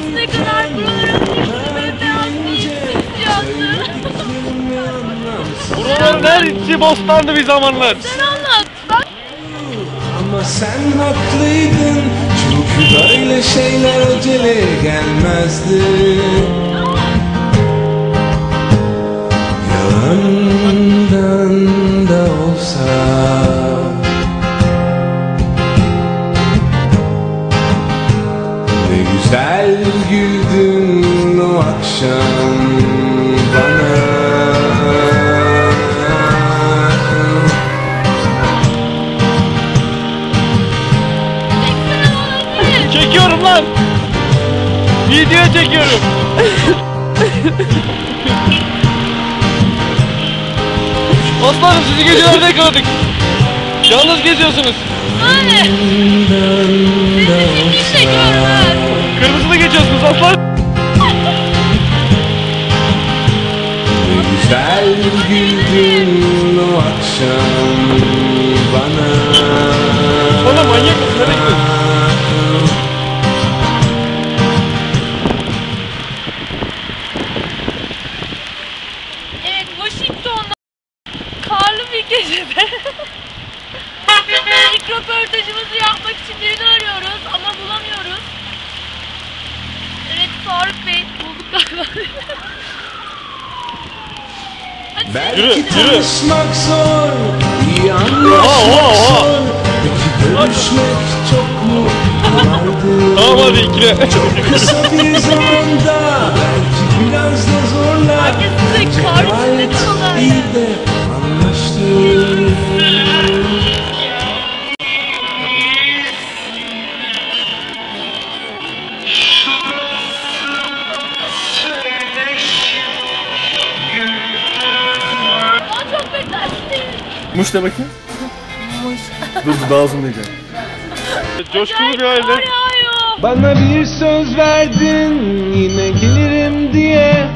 gecesine kadar simsiyahtı. Buraların her içi bostandı bir zamanlar. Sen anlat. Ben Ama sen haklıydın Çünkü böyle şeyler acele gelmezdi güzel güldün o akşam bana. Çekiyorum lan. Video çekiyorum. Aslanım sizi gecelerde yakaladık. Yalnız geziyorsunuz. Öyle. Ne güzel güldün o akşam bana Oğlum manyak mısın? Nereye gidiyorsun? Evet Washington'da karlı bir gecede ilk röportajımızı yapmak için birini arıyoruz ama bulamıyoruz. Faruk Bey bulduk galiba. Belki Yürü, yürü. tanışmak zor iyi anlaşmak zor görüşmek çok mu kolaydı Tamam hadi ikile. Kısa bir zamanda belki biraz da zorla Herkes size kar Gayet üstünde diyorlar iyi ya. de Muş de bakayım. Muş. dur dur daha uzun diyeceğim. Coşkulu bir aile. Bana bir söz verdin yine gelirim diye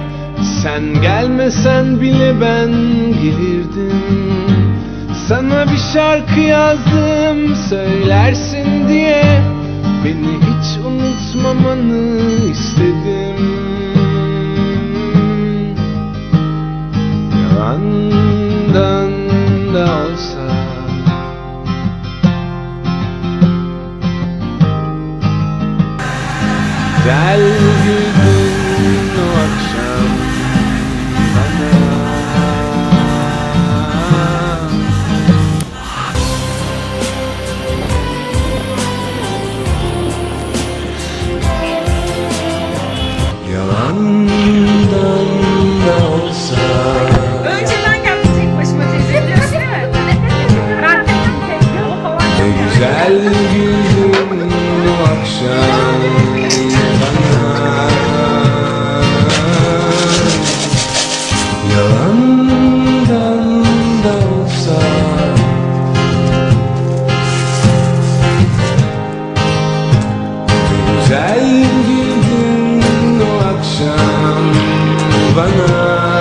Sen gelmesen bile ben gelirdim Sana bir şarkı yazdım söylersin diye Beni hiç unutmamanı istedim Güzel güldün o akşam bana. Yalandan da olsa. Önce ben geldim tek başıma teyze biliyorsun değil mi? Ben tek falan Ne güzel güldün o akşam Ванна